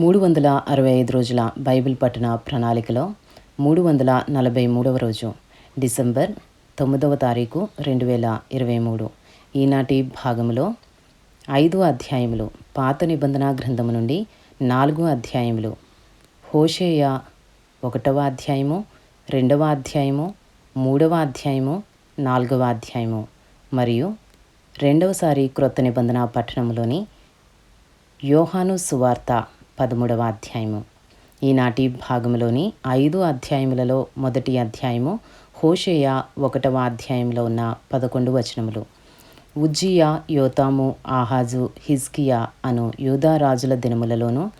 మూడు వందల అరవై ఐదు రోజుల బైబిల్ పఠన ప్రణాళికలో మూడు వందల నలభై మూడవ రోజు డిసెంబర్ తొమ్మిదవ తారీఖు రెండు వేల ఇరవై మూడు. ఈనాటి భాగంలో ఐదు అధ్యాయములు పాత నిబంధన గ్రంథము నుండి నాలుగు అధ్యాయములు హోషేయ ఒకటవ అధ్యాయము రెండవ అధ్యాయము మూడవ అధ్యాయము నాలుగవ అధ్యాయము మరియు రెండవసారి క్రొత్త నిబంధన పట్టణంలోని యోహాను సువార్త పదమూడవ అధ్యాయము. ఈనాటి భాగంలోని ఐదు అధ్యాయములలో మొదటి అధ్యాయము హోషేయ ఒకటవ అధ్యాయంలో ఉన్న పదకొండు వచనములు. ఉజ్జియా యోతాము ఆహాజు హిజ్కియా అను యూదా రాజుల దినములలోను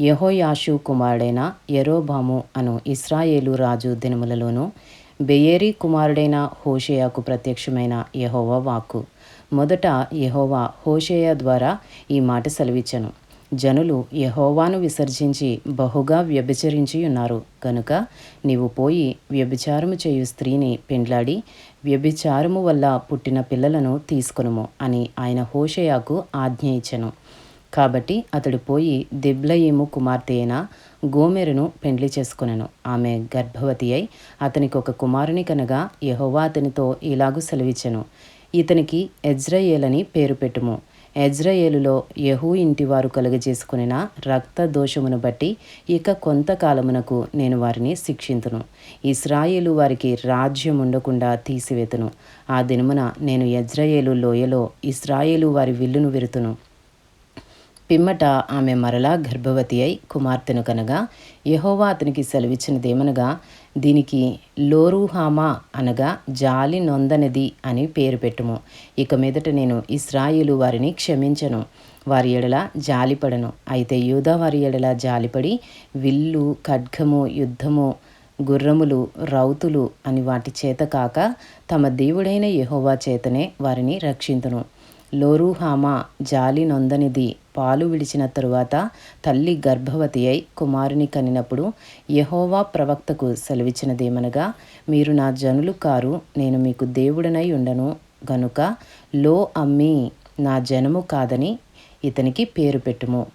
యెహోయాషు కుమారుడైన యెరోబాము అను ఇస్రాయేలు రాజు దినములలోను బెయేరి కుమారుడైన హోషేయాకు ప్రత్యక్షమైన యహోవా వాక్కు. మొదట యహోవా హోషేయ ద్వారా ఈ మాట సెలవిచ్చను. జనులు యహోవాను విసర్జించి బహుగా వ్యభిచరించి ఉన్నారు. కనుక నీవు పోయి వ్యభిచారము చేయు స్త్రీని పెండ్లాడి వ్యభిచారము వల్ల పుట్టిన పిల్లలను తీసుకొనుము అని ఆయన హోషయాకు ఆజ్ఞ ఇచ్చెను. కాబట్టి అతడు పోయి దిబ్లయీము కుమార్తె అయిన గోమెరును పెండ్లి చేసుకొనెను. ఆమె గర్భవతి అయి అతనికి ఒక కుమారుని కనగా యహోవా అతనితో ఇలాగూ సెలవిచ్చెను. ఇతనికి ఎజ్రయేలని పేరు పెట్టుము. ఎజ్రయేలులో యహూ ఇంటి వారు కలుగజేసుకునిన రక్త దోషమును బట్టి ఇక కొంతకాలమునకు నేను వారిని శిక్షింతును. ఇస్రాయేలు వారికి రాజ్యం ఉండకుండా తీసివేతును. ఆ దినమున నేను ఎజ్రయేలు లోయలో ఇస్రాయేలు వారి విల్లును విరుతును. పిమ్మట ఆమె మరలా గర్భవతి అయి కుమార్తెను కనగా యహోవా అతనికి సెలవిచ్చినదేమనగా దీనికి లోరుహామా అనగా జాలి నొందనిది అని పేరు పెట్టుము. ఇక మీదట నేను ఇస్రాయిలు వారిని క్షమించను. వారి ఎడల జాలిపడను. అయితే యూదా వారి ఎడల జాలిపడి విల్లు ఖడ్గము యుద్ధము గుర్రములు రౌతులు అని వాటి చేత కాక తమ దేవుడైన యహోవా చేతనే వారిని రక్షింతును. లోరుహామా జాలి నొందనిది పాలు విడిచిన తరువాత తల్లి గర్భవతి అయి కుమారుని కనినప్పుడు యహోవా ప్రవక్తకు సెలవిచ్చినదేమనగా మీరు నా జనులు కారు నేను మీకు దేవుడనై ఉండను. గనుక లో అమ్మి నా జనము కాదని ఇతనికి పేరు పెట్టుము.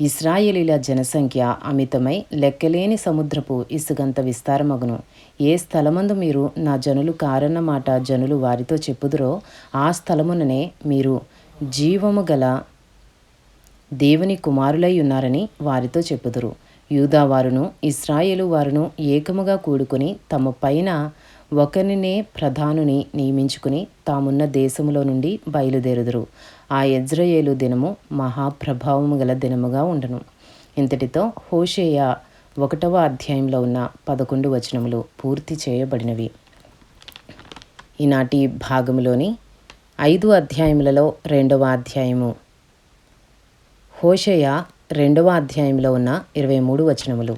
ఇస్రాయేలీల జనసంఖ్య అమితమై లెక్కలేని సముద్రపు ఇసుగంత విస్తారమగును. ఏ స్థలమందు మీరు నా జనులు కారన్న మాట జనులు వారితో చెప్పుదురో ఆ స్థలముననే మీరు జీవము గల దేవుని కుమారులై ఉన్నారని వారితో చెప్పుదురు. యూదా వారును ఇస్రాయేలు వారును ఏకముగా కూడుకొని తమ పైన ఒకరినే ప్రధానుని నియమించుకుని తామున్న దేశములో నుండి బయలుదేరుదురు. ఆ ఎజ్రయేలు దినము మహాప్రభావము గల దినముగా ఉండను. ఇంతటితో హోషేయ ఒకటవ అధ్యాయంలో ఉన్న పదకొండు వచనములు పూర్తి చేయబడినవి. ఈనాటి భాగములోని ఐదు అధ్యాయములలో రెండవ అధ్యాయము హోషయ రెండవ అధ్యాయంలో ఉన్న ఇరవై మూడు వచనములు.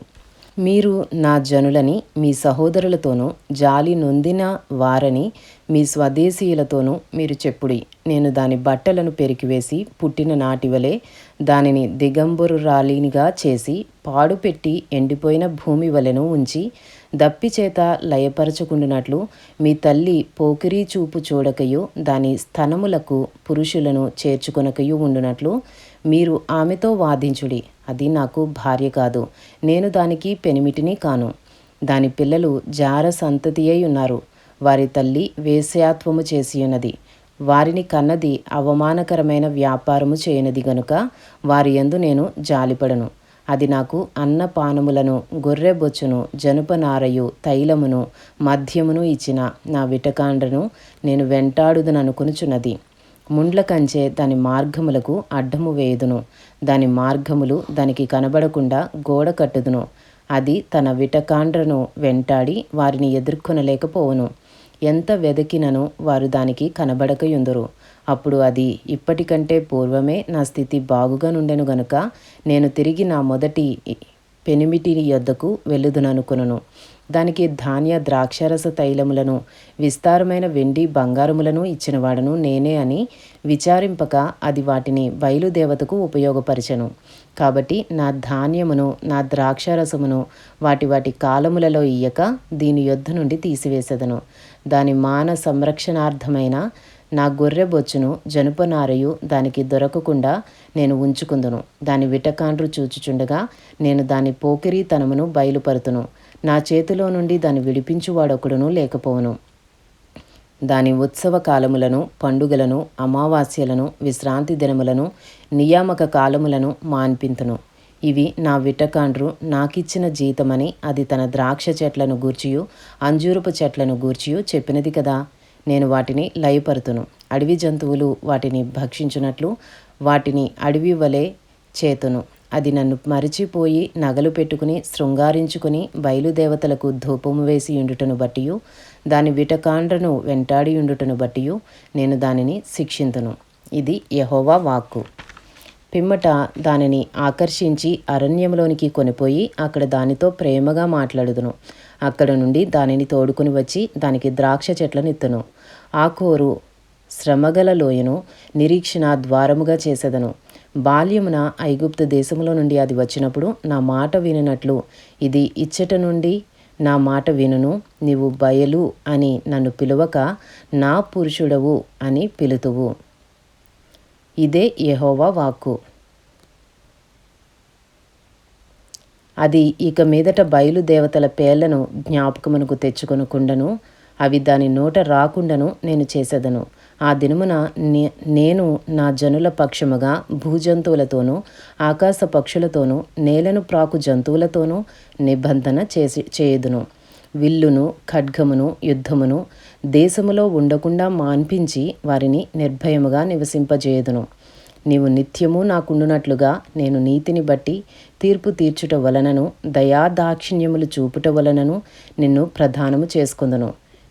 మీరు నా జనులని మీ సహోదరులతోనూ జాలి నొందిన వారని మీ స్వదేశీయులతోనూ మీరు చెప్పుడి. నేను దాని బట్టలను పెరికివేసి పుట్టిన నాటివలే దానిని దిగంబరురాలినిగా చేసి పాడుపెట్టి ఎండిపోయిన భూమి వలెను ఉంచి దప్పిచేత లయపరచుకుంటున్నట్లు మీ తల్లి పోకిరీ చూపు చూడకయు దాని స్థనములకు పురుషులను చేర్చుకొనకయు ఉండునట్లు మీరు ఆమెతో వాదించుడి. అది నాకు భార్య కాదు. నేను దానికి పెనిమిటిని కాను. దాని పిల్లలు జార సంతతి అయి ఉన్నారు. వారి తల్లి వేశ్యాత్వము చేసియున్నది. వారిని కన్నది అవమానకరమైన వ్యాపారము చేయనది గనుక వారి యందు నేను జాలిపడను. అది నాకు అన్నపానములను గొర్రెబొచ్చును జనుపనారయు తైలమును మద్యమును ఇచ్చిన నా విటకాండ్రను నేను వెంటాడుదననుకొనుచున్నది. ముండ్ల కంచే దాని మార్గములకు అడ్డము వేయుదును. దాని మార్గములు దానికి కనబడకుండా గోడ కట్టుదును. అది తన విటకాండ్రను వెంటాడి వారిని ఎదుర్కొనలేకపోవును. ఎంత వెదకినను వారు దానికి కనబడకయుందురు. అప్పుడు అది ఇప్పటికంటే పూర్వమే నా స్థితి బాగుగా నుండెను గనుక నేను తిరిగి నా మొదటి పెనిమిటి యొద్దకు వెళ్ళుదుననుకును దానికి ధాన్య ద్రాక్షరస తైలములను విస్తారమైన వెండి బంగారములను ఇచ్చినవాడను నేనే అని విచారింపక అది వాటిని బయలుదేవతకు ఉపయోగపరచను. కాబట్టి నా ధాన్యమును నా ద్రాక్షరసమును వాటి వాటి కాలములలో ఇయ్యక దీని యొద్ధ నుండి తీసివేసేదను. దాని మాన సంరక్షణార్థమైన నా గొర్రె బొచ్చును జనుపనారయు దానికి దొరకకుండా నేను ఉంచుకుందును. దాని విటకాండ్రు చూచుచుండగా నేను దాని పోకిరీతనమును బయలుపరుతును. నా చేతిలో నుండి దాన్ని విడిపించువాడొకడును లేకపోవును. దాని ఉత్సవ కాలములను పండుగలను అమావాస్యలను విశ్రాంతి దినములను నియామక కాలములను మాన్పింతును. ఇవి నా విటకాండ్రు నాకిచ్చిన జీతమని అది తన ద్రాక్ష చెట్లను గూర్చియు అంజూరపు చెట్లను గూర్చియు చెప్పినది కదా. నేను వాటిని లయపరుతును. అడవి జంతువులు వాటిని భక్షించున్నట్లు వాటిని అడవి వలె చేతును. అది నన్ను మరిచిపోయి నగలు పెట్టుకుని శృంగారించుకుని బయలుదేవతలకు ధూపము వేసి ఉండుటను బట్టియు దాని విటకాండ్రను వెంటాడి ఉండుటను బట్టియు నేను దానిని శిక్షింతును. ఇది యహోవా వాక్కు. పిమ్మట దానిని ఆకర్షించి అరణ్యంలోనికి కొనిపోయి అక్కడ దానితో ప్రేమగా మాట్లాడుదును. అక్కడ నుండి దానిని తోడుకుని వచ్చి దానికి ద్రాక్ష చెట్లను ఇత్తును. ఆ కోరు శ్రమగల లోయను నిరీక్షణ ద్వారముగా చేసేదను. బాల్యమున ఐగుప్తు దేశములో నుండి అది వచ్చినప్పుడు నా మాట వినినట్లు ఇది ఇచ్చట నుండి నా మాట వినును నీవు బయలు అని నన్ను పిలువక నా పురుషుడవు అని పిలుతువు. ఇదే యహోవా వాక్కు. అది ఇక మీదట బయలుదేవతల పేర్లను జ్ఞాపకమునకు తెచ్చుకొనకుండను అవి దాని నోట రాకుండాను నేను చేసేదను. ఆ దినమున నేను నా జనుల పక్షముగా భూజంతువులతోనూ ఆకాశ పక్షులతోనూ నేలను ప్రాకు జంతువులతోనూ నిబంధన చేసి చేయుదును. విల్లును ఖడ్గమును యుద్ధమును దేశములో ఉండకుండా మాన్పించి వారిని నిర్భయముగా నివసింపజేయుదును. నీవు నిత్యము నాకుండునట్లుగా నేను నీతిని బట్టి తీర్పు తీర్చుట వలనను దయాదాక్షిణ్యములు చూపుట వలనను నిన్ను ప్రధానము చేసుకుందును.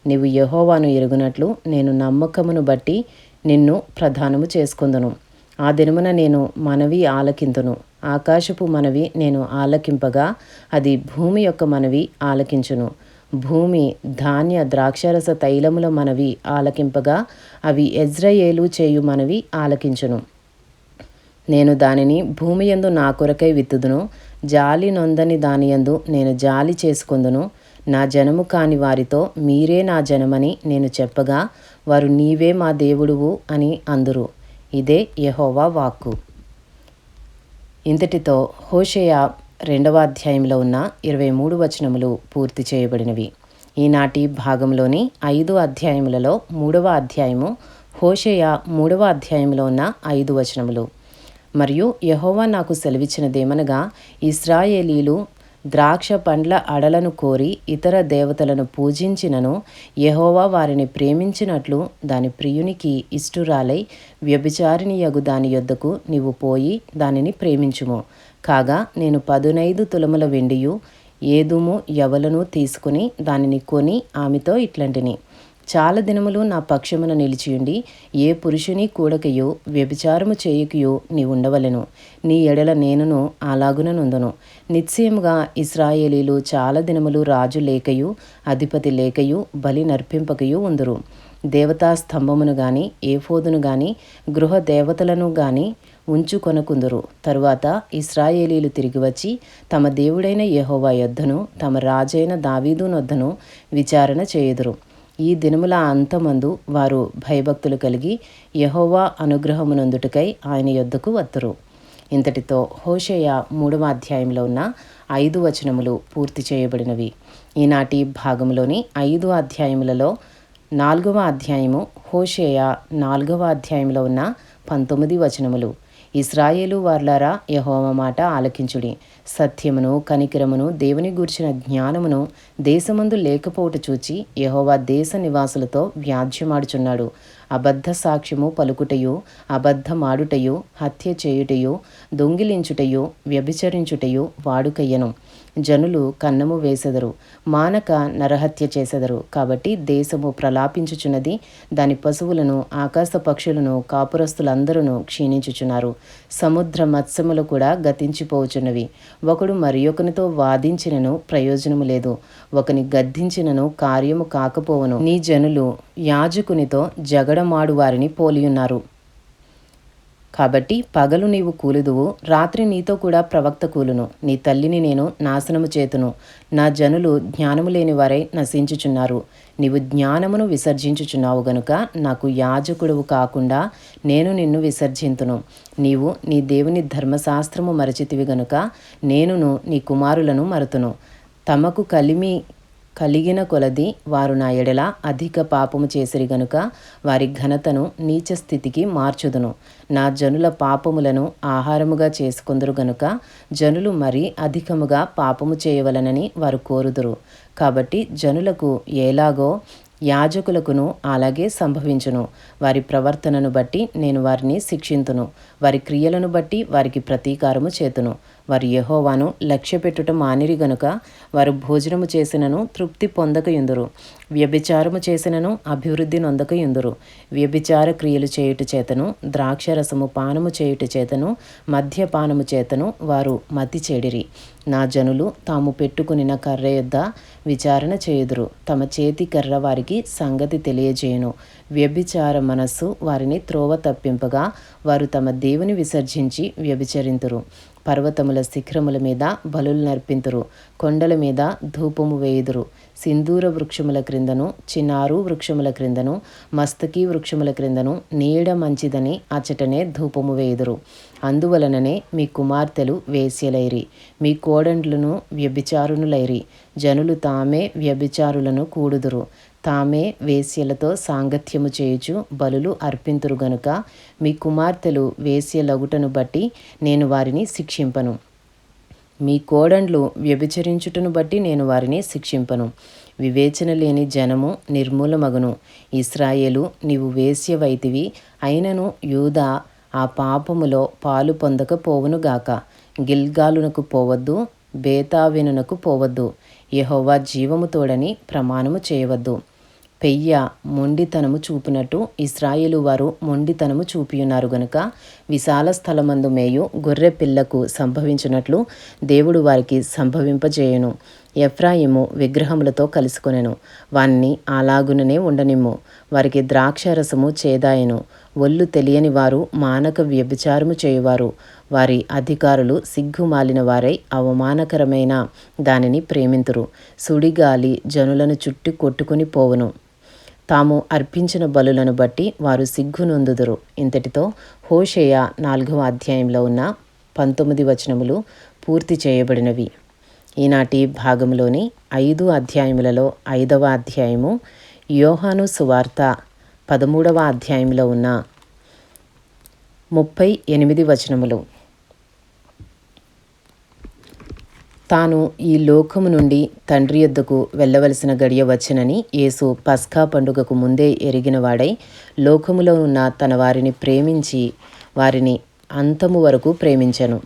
నీవు యహోవాను ఎరుగునట్లు నేను నమ్మకమును బట్టి నిన్ను ప్రధానము చేసుకుందును. ఆ దినమున నేను మనవి ఆలకింతును ఆకాశపు మనవి నేను ఆలకింపగా అది భూమి యొక్క మనవి ఆలకించును. భూమి ధాన్య ద్రాక్షరస తైలముల మనవి ఆలకింపగా అవి ఎజ్రయేలు చేయు మనవి ఆలకించును. నేను దానిని భూమి యందు నా కొరకై విత్తుదును. జాలి నొందని దానియందు నేను జాలి చేసుకుందును. నా జనము కాని వారితో మీరే నా జనమని నేను చెప్పగా వారు నీవే మా దేవుడువు అని అందురు. ఇదే యహోవా వాక్కు. ఇంతటితో హోషయా రెండవ అధ్యాయంలో ఉన్న ఇరవై మూడు వచనములు పూర్తి చేయబడినవి. ఈనాటి భాగంలోని ఐదు అధ్యాయములలో మూడవ అధ్యాయము హోషయ మూడవ అధ్యాయంలో ఉన్న ఐదు వచనములు. మరియు యహోవా నాకు సెలవిచ్చినదేమనగా ఇస్రాయేలీలు ద్రాక్ష పండ్ల అడలను కోరి ఇతర దేవతలను పూజించినను యహోవా వారిని ప్రేమించినట్లు దాని ప్రియునికి ఇష్టురాలై వ్యభిచారిణియగు దాని యొద్దకు నీవు పోయి దానిని ప్రేమించుము. కాగా నేను పదునైదు తులముల వెండియు ఏదుము ఎవలను తీసుకుని దానిని కొని ఆమెతో ఇట్లాంటిని. చాలా దినములు నా పక్షమున నిలిచియుండి ఏ పురుషుని కూడకయో వ్యభిచారము చేయకయో నీ ఉండవలెను. నీ ఎడల నేనును అలాగుననుందును నిశ్చయముగా ఇస్రాయేలీలు చాలా దినములు రాజు లేకయు అధిపతి లేకయు బలి నర్పింపకయు ఉందురు. దేవతా స్తంభమును గాని ఏఫోదును గాని గృహ దేవతలను గాని ఉంచుకొనకుందురు. తరువాత ఇస్రాయేలీలు తిరిగి వచ్చి తమ దేవుడైన యహోవా యొద్దను తమ రాజైన దావీదు నొద్దను విచారణ చేయుదురు. ఈ దినముల అంతమందు వారు భయభక్తులు కలిగి యహోవా అనుగ్రహమునందుటకై ఆయన యొద్దకు వత్తురు. ఇంతటితో హోషేయ మూడవ అధ్యాయంలో ఉన్న ఐదు వచనములు పూర్తి చేయబడినవి. ఈనాటి భాగంలోని ఐదు అధ్యాయములలో నాలుగవ అధ్యాయము హోషేయ నాలుగవ అధ్యాయంలో ఉన్న పంతొమ్మిది వచనములు. ఇస్రాయేలు వార్లారా యహోవ మాట ఆలకించుడి. సత్యమును కనికరమును దేవుని గూర్చిన జ్ఞానమును దేశమందు లేకపోవట చూచి యహోవా దేశ నివాసులతో వ్యాధ్యమాడుచున్నాడు అబద్ధ సాక్ష్యము పలుకుటయు అబద్ధమాడుటయు హత్య చేయుటయు దొంగిలించుటయు వ్యభిచరించుటయు వాడుకయ్యను. జనులు కన్నము వేసెదరు మానక నరహత్య చేసెదరు. కాబట్టి దేశము ప్రలాపించుచున్నది దాని పశువులను ఆకాశ పక్షులను కాపురస్తులందరూ క్షీణించుచున్నారు. సముద్ర మత్స్యములు కూడా గతించిపోవుచున్నవి ఒకడు మరి ఒకనితో వాదించినను ప్రయోజనము లేదు. ఒకని గద్దించినను కార్యము కాకపోవను. నీ జనులు యాజకునితో జగడమాడు వారిని పోలియున్నారు. కాబట్టి పగలు నీవు కూలుదువు రాత్రి నీతో కూడా ప్రవక్త కూలును. నీ తల్లిని నేను నాశనము చేతును. నా జనులు జ్ఞానము లేని వారై నశించుచున్నారు. నీవు జ్ఞానమును విసర్జించుచున్నావు గనుక నాకు యాజకుడువు కాకుండా నేను నిన్ను విసర్జింతును. నీవు నీ దేవుని ధర్మశాస్త్రము మరచితివి గనుక నేనును నీ కుమారులను మరుతును. తమకు కలిమి కలిగిన కొలది వారు నా ఎడల అధిక పాపము చేసిరి గనుక వారి ఘనతను నీచ స్థితికి మార్చుదును. నా జనుల పాపములను ఆహారముగా చేసుకుందరు గనుక జనులు మరీ అధికముగా పాపము చేయవలనని వారు కోరుదురు. కాబట్టి జనులకు ఎలాగో యాజకులకును అలాగే సంభవించును. వారి ప్రవర్తనను బట్టి నేను వారిని శిక్షింతును. వారి క్రియలను బట్టి వారికి ప్రతీకారము చేతును. వారు యహోవాను లక్ష్యపెట్టుట మానిరి గనుక వారు భోజనము చేసినను తృప్తి పొందక ఎందురు వ్యభిచారము చేసినను అభివృద్ధి నొందక ఎందురు వ్యభిచార క్రియలు చేయుట చేతను ద్రాక్షరసము పానము చేయుట చేతను మద్యపానము చేతను వారు మతి చెడిరి. నా జనులు తాము పెట్టుకునిన కర్ర యొద్ద విచారణ చేయుదురు. తమ చేతి కర్ర వారికి సంగతి తెలియజేయును. వ్యభిచార మనస్సు వారిని త్రోవ తప్పింపగా వారు తమ దేవుని విసర్జించి వ్యభిచరింతురు. పర్వతముల శిఖరముల మీద బలులు నర్పింతురు. కొండల మీద ధూపము వేయుదురు. సింధూర వృక్షముల క్రిందను చినారు వృక్షముల క్రిందను మస్తకీ వృక్షముల క్రిందను నీడ మంచిదని అచటనే ధూపము వేయుదురు. అందువలననే మీ కుమార్తెలు వేశ్యలైరి. మీ కోడండ్లను వ్యభిచారునులైరి. జనులు తామే వ్యభిచారులను కూడుదురు. తామే వేశ్యలతో సాంగత్యము చేయుచు బలులు అర్పింతురు గనుక మీ కుమార్తెలు వేశ్యలగుటను బట్టి నేను వారిని శిక్షింపను. మీ కోడండ్లు వ్యభిచరించుటను బట్టి నేను వారిని శిక్షింపను. వివేచన లేని జనము నిర్మూలమగును. ఇస్రాయేలు నీవు వేశ్యవైతివి. అయినను యూదా ఆ పాపములో పాలు పొందకపోవునుగాక గిల్గాలునకు పోవద్దు బేతావెనునకు పోవద్దు. యహోవా జీవము తోడని ప్రమాణము చేయవద్దు. పెయ్య మొండితనము చూపినట్టు ఇస్రాయేలు వారు మొండితనము చూపియున్నారు గనుక విశాల స్థలమందు మేయు గొర్రె పిల్లకు సంభవించినట్లు దేవుడు వారికి సంభవింపజేయను. ఎఫ్రాయిము విగ్రహములతో కలుసుకొనెను. వాన్ని అలాగుననే ఉండనిమ్ము. వారికి ద్రాక్షరసము చేదాయను. ఒళ్ళు తెలియని వారు మానక వ్యభిచారము చేయువారు. వారి అధికారులు సిగ్గుమాలిన వారై అవమానకరమైన దానిని ప్రేమింతురు. సుడిగాలి జనులను చుట్టి కొట్టుకుని పోవును. తాము అర్పించిన బలులను బట్టి వారు సిగ్గునొందుదురు ఇంతటితో హోషేయ నాలుగవ అధ్యాయంలో ఉన్న పంతొమ్మిది వచనములు పూర్తి చేయబడినవి. ఈనాటి భాగంలోని ఐదు అధ్యాయములలో ఐదవ అధ్యాయము యోహాను సువార్త పదమూడవ అధ్యాయంలో ఉన్న ముప్పై ఎనిమిది వచనములు. తాను ఈ లోకము నుండి తండ్రి యొద్దకు వెళ్ళవలసిన గడియ వచ్చనని యేసు పస్కా పండుగకు ముందే ఎరిగినవాడై లోకములో ఉన్న తన వారిని ప్రేమించి వారిని అంతము వరకు ప్రేమించను.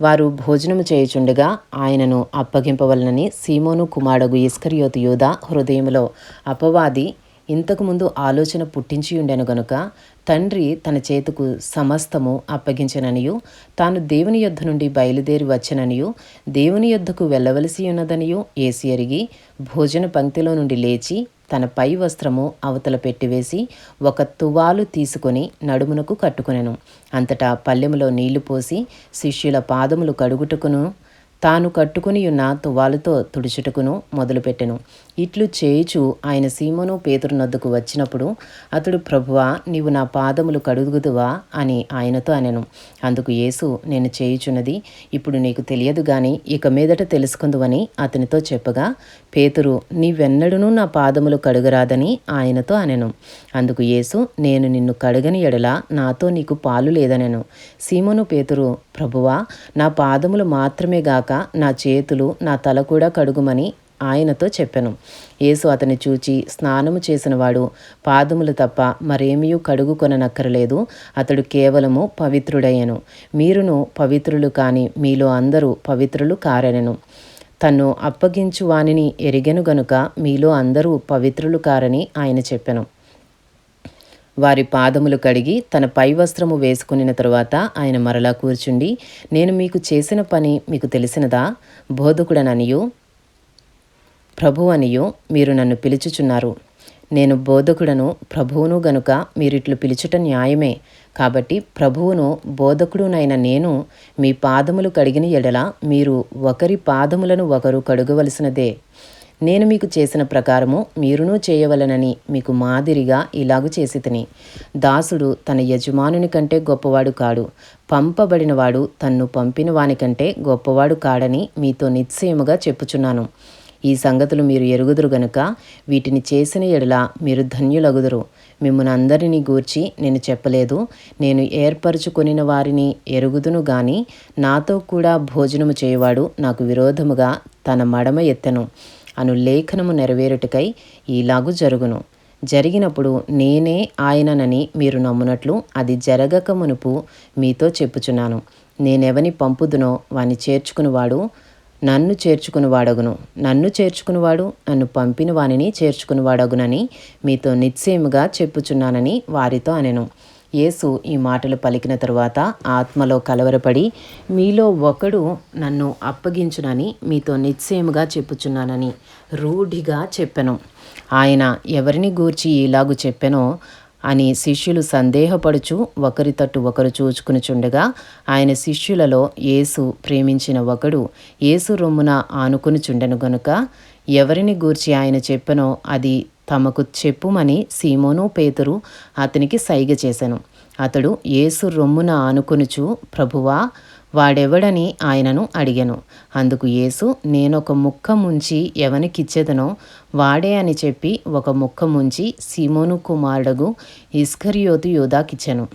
వారు భోజనము చేయుచుండగా ఆయనను అప్పగింపవలనని సీమోను కుమారుడు ఇస్కరియోతు యోధ హృదయంలో అపవాది ఇంతకుముందు ఆలోచన పుట్టించి ఉండెను గనుక తండ్రి తన చేతుకు సమస్తము అప్పగించననియు తాను దేవుని యొద్ధ నుండి బయలుదేరి వచ్చననియు దేవుని యొద్ధకు వెళ్ళవలసి ఉన్నదనియు ఏసి ఎరిగి భోజన పంక్తిలో నుండి లేచి తన పై వస్త్రము అవతల పెట్టివేసి ఒక తువాలు తీసుకొని నడుమునకు కట్టుకునెను. అంతటా పల్లెములో నీళ్ళు పోసి శిష్యుల పాదములు కడుగుటకును తాను కట్టుకుని ఉన్న తువాలుతో తుడుచుటకును మొదలుపెట్టెను. ఇట్లు చేయుచు ఆయన సీమోను పేతురు వచ్చినప్పుడు అతడు ప్రభువా నీవు నా పాదములు కడుగుదువా? అని ఆయనతో అనెను. అందుకు యేసు నేను చేయుచున్నది ఇప్పుడు నీకు తెలియదు గాని ఇక మీదట తెలుసుకుందువని అతనితో చెప్పగా పేతురు నీవెన్నడూ నా పాదములు కడుగరాదని ఆయనతో అనెను. అందుకు యేసు నేను నిన్ను కడుగని ఎడల నాతో నీకు పాలు లేదనెను. సీమోను పేతురు ప్రభువా నా పాదములు మాత్రమే గాక నా చేతులు నా తల కూడా కడుగుమని ఆయనతో చెప్పెను. యేసు అతని చూచి స్నానము చేసినవాడు పాదములు తప్ప మరేమీ కడుగుకొననక్కరలేదు. అతడు కేవలము పవిత్రుడయ్యను. మీరును పవిత్రులు కాని మీలో అందరూ పవిత్రులు కారనెను. తన్ను అప్పగించు వానిని ఎరిగెను గనుక మీలో అందరూ పవిత్రులు కారని ఆయన చెప్పెను. వారి పాదములు కడిగి తన పై వస్త్రము వేసుకునిన తరువాత ఆయన మరలా కూర్చుండి నేను మీకు చేసిన పని మీకు తెలిసినదా? బోధకుడననియు ప్రభు అనియు మీరు నన్ను పిలుచుచున్నారు. నేను బోధకుడను ప్రభువును గనుక మీరిట్లు పిలుచుట న్యాయమే. కాబట్టి ప్రభువును బోధకుడునైన నేను మీ పాదములు కడిగిన ఎడల మీరు ఒకరి పాదములను ఒకరు కడుగవలసినదే. నేను మీకు చేసిన ప్రకారము మీరునూ చేయవలనని మీకు మాదిరిగా ఇలాగు చేసి తిని. దాసుడు తన యజమానుని కంటే గొప్పవాడు కాడు. పంపబడినవాడు తన్ను పంపిన వానికంటే గొప్పవాడు కాడని మీతో నిశ్చయముగా చెప్పుచున్నాను. ఈ సంగతులు మీరు ఎరుగుదురు గనుక వీటిని చేసిన ఎడల మీరు ధన్యులగుదురు. మిమ్మల్ని అందరినీ గూర్చి నేను చెప్పలేదు నేను ఏర్పరచుకొనిన వారిని ఎరుగుదును గాని నాతో కూడా భోజనము చేయవాడు నాకు విరోధముగా తన మడమ ఎత్తెను. అను లేఖనము నెరవేరుటకై ఈలాగు జరుగును. జరిగినప్పుడు నేనే ఆయననని మీరు నమ్మునట్లు అది జరగక మునుపు మీతో చెప్పుచున్నాను. నేనెవని పంపుదునో వాని చేర్చుకునివాడు నన్ను చేర్చుకునివాడగును. నన్ను చేర్చుకునివాడు నన్ను పంపిన వానిని చేర్చుకునివాడగునని మీతో నిశ్చయముగా చెప్పుచున్నానని వారితో అనెను. యేసు ఈ మాటలు పలికిన తరువాత ఆత్మలో కలవరపడి మీలో ఒకడు నన్ను అప్పగించునని మీతో నిశ్చయముగా చెప్పుచున్నానని రూఢిగా చెప్పెను. ఆయన ఎవరిని గూర్చి ఇలాగు చెప్పెనో అని శిష్యులు సందేహపడుచు ఒకరి తట్టు ఒకరు చూచుకునిచుండగా ఆయన శిష్యులలో యేసు ప్రేమించిన ఒకడు యేసు రొమ్మున ఆనుకునిచుండెను గనుక ఎవరిని గూర్చి ఆయన చెప్పనో అది తమకు చెప్పుమని సీమోను పేతురు అతనికి సైగ చేశాను అతడు యేసు రొమ్మున ఆనుకొనుచు ప్రభువా వాడెవడని ఆయనను అడిగాను. అందుకు యేసు నేనొక ముక్క ముంచి ఎవనికిచ్చేదనో వాడే అని చెప్పి ఒక ముక్క ముంచి సీమోను కుమారుడగు ఇస్కరియోతు యోధాకిచ్చాను.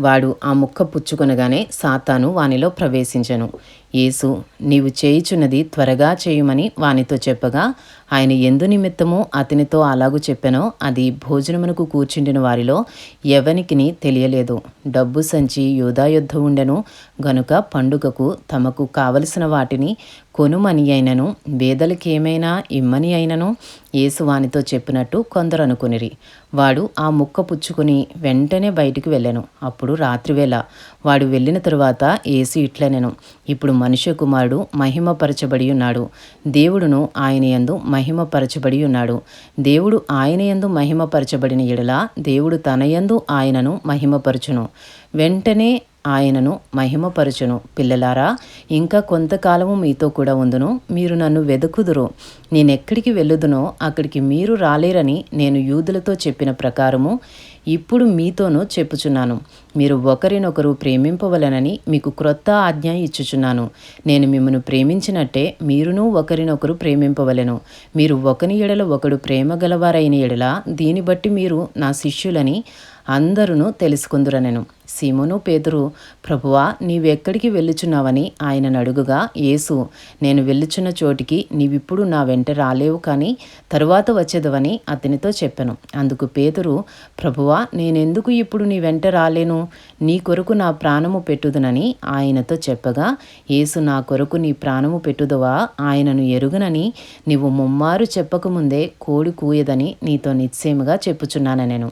వాడు ఆ ముక్క పుచ్చుకొనగానే సాతాను వానిలో ప్రవేశించను. యేసు నీవు చేయుచున్నది త్వరగా చేయుమని వానితో చెప్పగా ఆయన ఎందు నిమిత్తమో అతనితో అలాగు చెప్పెనో అది భోజనమునకు కూర్చుండిన వారిలో ఎవనికిని తెలియలేదు. డబ్బు సంచి యూదాయుద్ధ ఉండెను గనుక పండుగకు తమకు కావలసిన వాటిని కొనుమని అయినను బేదలకేమైనా ఇమ్మని అయినను యేసు వానితో చెప్పినట్టు కొందరు అనుకునిరి వాడు ఆ ముక్క పుచ్చుకొని వెంటనే బయటికి వెళ్ళాను. అప్పుడు రాత్రివేళ వాడు వెళ్ళిన తరువాత ఏసు ఇట్లనెను. ఇప్పుడు మనుష్య కుమారుడు మహిమపరచబడి ఉన్నాడు. దేవుడును ఆయన యందు మహిమపరచబడి ఉన్నాడు. దేవుడు ఆయన యందు మహిమపరచబడిన ఎడల దేవుడు తన యందు ఆయనను మహిమపరచును. వెంటనే ఆయనను మహిమపరచును. పిల్లలారా ఇంకా కొంతకాలము మీతో కూడా ఉందును. మీరు నన్ను వెదుకుదురు. నేనెక్కడికి వెళ్ళుదునో అక్కడికి మీరు రాలేరని నేను యూదులతో చెప్పిన ప్రకారము ఇప్పుడు మీతోనూ చెప్పుచున్నాను. మీరు ఒకరినొకరు ప్రేమింపవలనని మీకు క్రొత్త ఆజ్ఞ ఇచ్చుచున్నాను. నేను మిమ్మను ప్రేమించినట్టే మీరునూ ఒకరినొకరు ప్రేమింపవలను. మీరు ఒకని ఎడల ఒకడు ప్రేమ గలవారైన ఎడల దీన్ని బట్టి మీరు నా శిష్యులని అందరూ తెలుసుకుందురనెను సీమోను పేతురు ప్రభువా నీవెక్కడికి వెళ్ళుచున్నావని ఆయన అడుగుగా యేసు నేను వెళ్ళుచున్న చోటికి నీవిప్పుడు నా వెంట రాలేవు కానీ తరువాత వచ్చేదవని అతనితో చెప్పాను. అందుకు పేతురు ప్రభువా నేనెందుకు ఇప్పుడు నీ వెంట రాలేను? నీ కొరకు నా ప్రాణము పెట్టుదునని ఆయనతో చెప్పగా యేసు నా కొరకు నీ ప్రాణము పెట్టుదవా? ఆయనను ఎరుగునని నీవు ముమ్మారు చెప్పకముందే కోడి కూయదని నీతో నిశ్చయముగా చెప్పుచున్నాను నేను.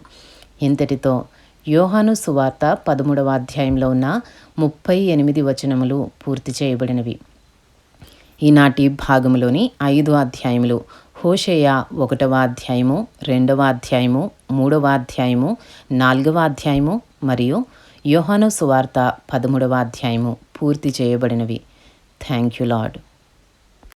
ఇంతటితో యోహాను సువార్త పదమూడవ అధ్యాయంలో ఉన్న ముప్పై ఎనిమిది వచనములు పూర్తి చేయబడినవి. ఈనాటి భాగంలోని ఐదు అధ్యాయములు హోషేయ ఒకటవ అధ్యాయము రెండవ అధ్యాయము మూడవ అధ్యాయము నాలుగవ అధ్యాయము మరియు యోహాను సువార్త పదమూడవ అధ్యాయము పూర్తి చేయబడినవి. Thank you lord